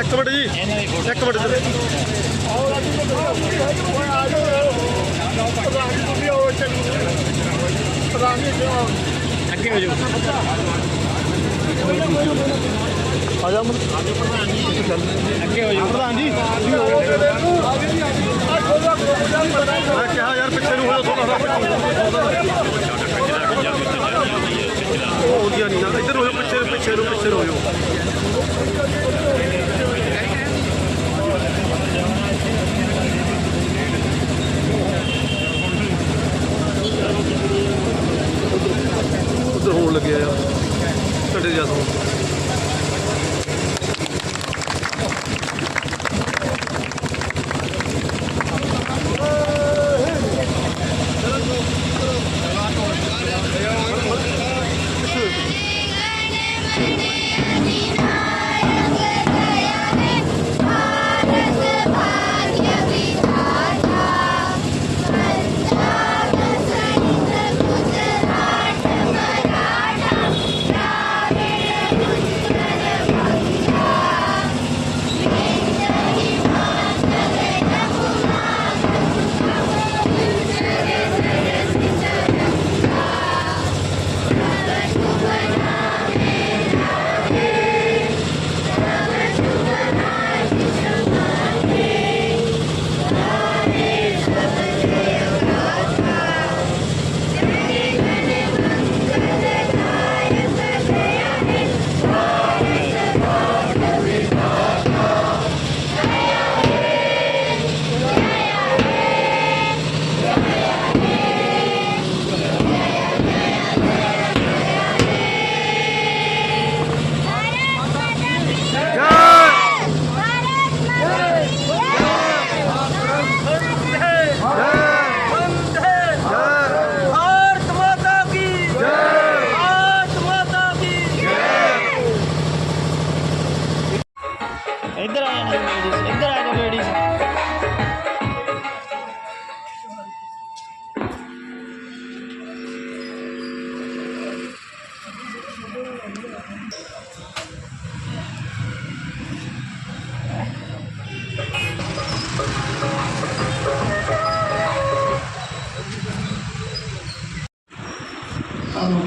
ਇੱਕ ਮਿੰਟ ਜੀ, ਇੱਕ ਮਿੰਟ ਜੀ। ਅੱਗੇ ਹੋ ਜਾਓ। ਆ ਜਾ ਮੁੰਡੇ ਅੱਗੇ ਹੋ ਜਾਓ। ਪ੍ਰਧਾਨ ਜੀ। ਮੈਂ ਕਿਹਾ ਯਾਰ ਪਿੱਛੇ ਨੂੰ ਹੋ ਜਾ ਥੋੜਾ ਉਹ ਹੋ ਗਿਆ ਨਹੀਂ ਨਾ ਇੱਧਰ ਹੋ ਜਾ ਪਿੱਛੇ ਪਿੱਛੇ ਨੂੰ ਪਿੱਛੇ ਨੂੰ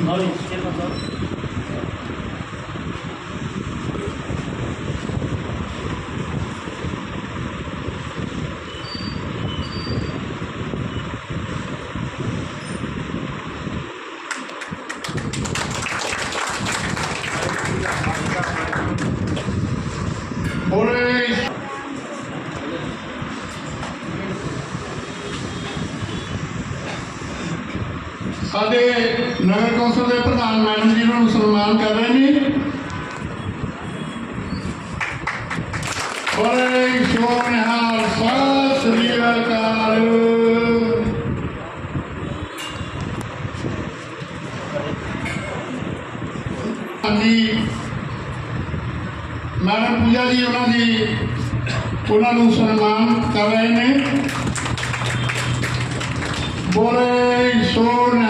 老李直接上车 ਸਾਡੇ ਨਗਰ ਕੌਂਸਲ ਦੇ ਪ੍ਰਧਾਨ ਮੈਡਮ ਜੀ ਨੂੰ ਸਨਮਾਨ ਕਰ ਰਹੇ ਨੇ। ਬੜੇ ਸ਼ੋਨ ਸਤਿ ਸ੍ਰੀ ਅਕਾਲ। ਹਾਂਜੀ। ਮੈਡਮ ਪੂਜਾ ਜੀ, ਉਹਨਾਂ ਦੀ, ਉਹਨਾਂ ਨੂੰ ਸਨਮਾਨ ਕਰ ਰਹੇ ਨੇ। ਬੋਲੇ ਸੋਨਹਾਰ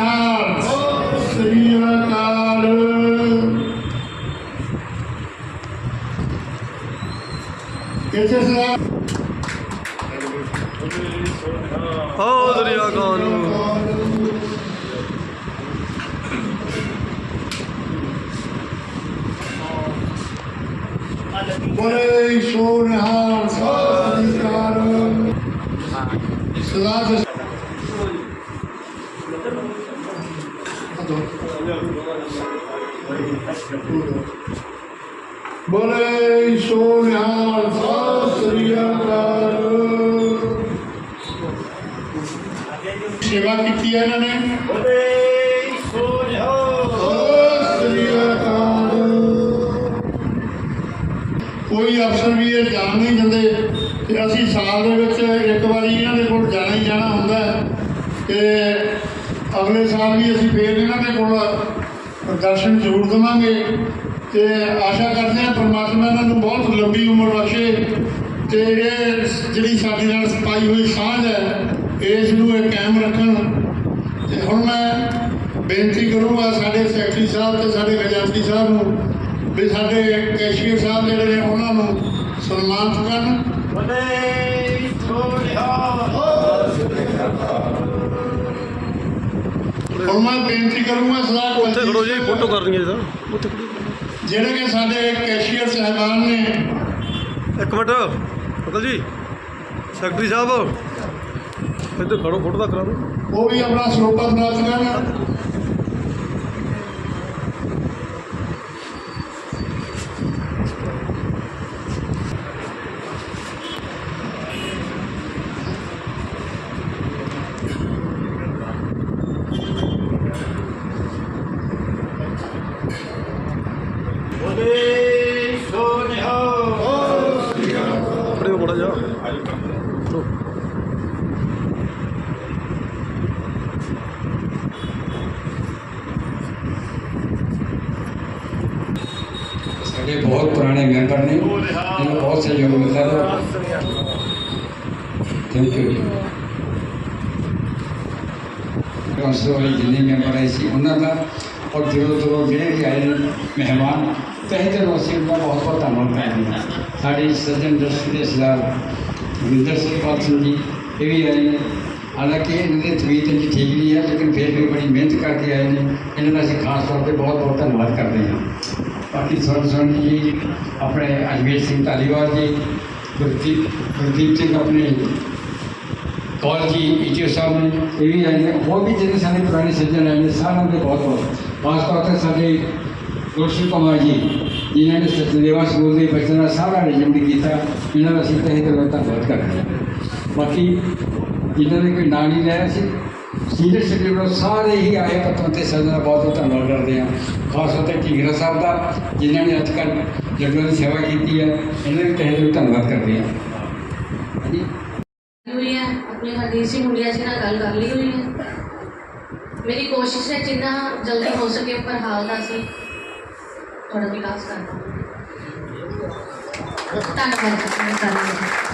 ਇਸੇ ਸਲਾਮ ਹੋ ਦਰਿਆ ਗਾਨ ਬੋਲੇ ਸੋਨਹਾਰ ਸ੍ਰੀ ਸੇਵਾ ਕੀਤੀ ਹੈ ਇਹਨਾਂ ਨੇ। ਸਤਿ ਸ੍ਰੀ ਅਕਾਲ ਕੋਈ ਅਫਸਰ ਵੀ ਇਹ ਜਾਣ ਨਹੀਂ ਦਿੰਦੇ ਤੇ ਅਸੀਂ ਸਾਲ ਦੇ ਵਿੱਚ ਇੱਕ ਵਾਰੀ ਇਹਨਾਂ ਦੇ ਕੋਲ ਜਾਣਾ ਹੀ ਜਾਣਾ ਹੁੰਦਾ ਤੇ ਅਗਲੇ ਸਾਲ ਵੀ ਅਸੀਂ ਫੇਰ ਇਹਨਾਂ ਦੇ ਕੋਲ ਦਰਸ਼ਨ ਜ਼ਰੂਰ ਦੇਵਾਂਗੇ ਤੇ ਆਸ਼ਾ ਕਰਦੇ ਹਾਂ ਪਰਮਾਤਮਾ ਇਹਨਾਂ ਨੂੰ ਬਹੁਤ ਲੰਬੀ ਉਮਰ ਬਖਸ਼ੇ ਤੇ ਇਹ ਜਿਹੜੀ ਸਾਡੇ ਨਾਲ ਪਾਈ ਹੋਈ ਸਾਂਝ ਹੈ ਇਸ ਨੂੰ ਇਹ ਕਾਇਮ ਰੱਖਣ। ਤੇ ਹੁਣ ਮੈਂ ਬੇਨਤੀ ਕਰੂੰਗਾ ਸਾਡੇ ਸੈਕਟਰੀ ਸਾਹਿਬ ਤੇ ਸਾਡੇ ਖਜ਼ਾਨਚੀ ਸਾਹਿਬ ਨੂੰ ਵੀ ਸਾਡੇ ਕੈਸ਼ੀਅਰ ਸਾਹਿਬ ਜਿਹੜੇ ਨੇ ਉਹਨਾਂ ਨੂੰ ਸਨਮਾਨਿਤ ਕਰਨ। ਬਲੇ ਸੋਨਿਹਾ ਹੁਣ ਮੈਂ ਬੇਨਤੀ ਕਰੂੰਗਾ ਸਰਦਾਰ ਉੱਥੇ ਖੜੋ ਜੀ ਫੋਟੋ ਕਰਨੀ ਹੈ ਸਰ ਉੱਥੇ ਜਿਹੜੇ ਕਿ ਸਾਡੇ ਕੈਸ਼ੀਅਰ ਸਾਹਿਬਾਨ ਨੇ। ਇੱਕ ਮਿੰਟ ਅੰਕਲ ਜੀ ਸੈਕਟਰੀ ਸਾਹਿਬ। ਇੱਧਰ ਖੜੋ ਫੋਟੋ ਦਾ ਕਰਾ ਦਿਓ। ਉਹ ਵੀ ਆਪਣਾ ਸਰੋਪਾ ਬਰਾਤ ਕਰਨ ਬਲੇ ਸੋਨਿਹਾ ਖੜੇ ਹੋ ਬੜਾ ਜਾ ਖੜੋ ਸਾਡੇ ਬਹੁਤ ਪੁਰਾਣੇ ਮੈਂਬਰ ਨੇ ਇਹਨਾਂ ਨੂੰ ਬਹੁਤ ਸਹਿਯੋਗ ਮਿਲਦਾ ਹੈ ਥੈਂਕ ਯੂ ਕੌਂਸਲ ਵਾਲੇ ਜਿੰਨੇ ਮੈਂਬਰ ਆਏ ਸੀ ਉਹਨਾਂ ਦਾ ਔਰ ਦੂਰੋਂ ਦੂਰੋਂ ਜਿਹੜੇ ਵੀ ਆਏ ਨੇ ਮਹਿਮਾਨ ਤਹਿ ਦਿਲੋਂ ਅਸੀਂ ਉਹਨਾਂ ਦਾ ਬਹੁਤ ਬਹੁਤ ਧੰਨਵਾਦ ਕਰਦੇ ਹਾਂ ਸਾਡੇ ਸੱਜਣ ਦਰਸ਼ਕ ਦੇ ਸਰਦਾਰ ਗੁਰਿੰਦਰ ਸਿੰਘ ਪਾਲ ਸਿੰਘ ਜੀ ਇਹ ਵੀ ਆਏ ਨੇ ਹਾਲਾਂਕਿ ਇਹਨਾਂ ਦੀ ਤਬੀਅਤ ਇੰਨੀ ਠੀਕ ਨਹੀਂ ਹੈ ਲੇਕਿਨ ਫਿਰ ਵੀ ਬੜੀ ਮਿਹਨਤ ਕਰਕੇ ਆਏ ਨੇ ਇਹਨਾਂ ਦਾ ਅਸੀਂ ਖਾਸ ਤੌਰ ਤੇ ਬਹੁਤ ਬਹੁਤ ਧੰਨਵਾਦ ਕਰਦੇ ਹਾਂ ਬਾਕੀ ਸਵਰਨ ਸਵਰਨ ਜੀ, ਆਪਣੇ ਅਜਮੇਰ ਸਿੰਘ ਧਾਲੀਵਾਲ ਜੀ, ਗੁਰਦੀਪ ਗੁਰਦੀਪ ਸਿੰਘ ਆਪਣੇ ਕੌਲ ਜੀ, ਈਟੀਓ ਸਾਹਿਬ ਨੇ ਇਹ ਵੀ ਆਏ ਨੇ। ਹੋਰ ਵੀ ਜਿਹੜੇ ਸਾਡੇ ਪੁਰਾਣੇ ਸੱਜਣ ਆਏ ਨੇ, ਸਾਰਿਆਂ ਦੇ ਬਹੁਤ ਬਹੁਤ। ਖਾਸ ਤੌਰ ਤੇ ਸਾਡੇ ਰੋਸ਼ਨ ਕੁਮਾਰ ਜੀ, ਜਿਨ੍ਹਾਂ ਨੇ ਸਤਿਦੇਵਾ ਸਕੂਲ ਦੇ ਬੱਚਿਆਂ ਦਾ ਸਾਰਾ ਅਰੇਂਜਮੈਂਟ ਕੀਤਾ, ਇਹਨਾਂ ਦਾ ਅਸੀਂ ਤਹਿ ਦਿਲੋਂ ਧੰਨਵਾਦ ਕਰਦੇ ਹਾਂ। ਬਾਕੀ ਜਿਨ੍ਹਾਂ ਨੇ ਕੋਈ ਨਾਂ ਨਹੀਂ ਲਿਆ ਸੀ। ਸੀਨੀਅਰ ਸੈਕਟਰੀ ਵੱਲੋਂ ਸਾਰੇ ਹੀ ਆਏ ਪੱਤਰਾਂ ਤੇ ਸੱਜਣ ਦਾ ਬਹੁਤ ਬਹੁਤ ਧੰਨਵਾਦ ਕਰਦੇ ਹਾਂ। ਖਾਸ ਤੌਰ ਤੇ ਢੀਂਗਰਾ ਸਾਹਿਬ ਦਾ, ਜਿਨ੍ਹਾਂ ਨੇ ਅੱਜ ਕੱਲ੍ਹ ਜੰਗਲਾਂ ਦੀ ਸੇਵਾ ਕੀਤੀ ਹੈ, ਇਹਨਾਂ ਦੇ ਤਹਿ ਦਿਲੋਂ ਧੰਨਵਾਦ ਕਰਦੇ ਹਾਂ। ਹਾਂਜੀ। ਹੋਈ ਹੈ ਆਪਣੇ ਹਰਦੀਪ ਸਿੰਘ ਹੁਲੀਆ ਜੀ ਨਾਲ ਗੱਲ ਕਰ ਲਈ ਹੋਈ ਹੈ ਮੇਰੀ ਕੋਸ਼ਿਸ਼ ਹੈ ਜਿੰਨਾ ਜਲਦੀ ਹੋ ਸਕੇ ਉੱਪਰ ਹਾਲ ਦਾ ਅਸੀਂ ਤੁਹਾਡਾ ਵਿਕਾਸ ਕਰਦਾ ਧੰਨਵਾਦ। ਜੀ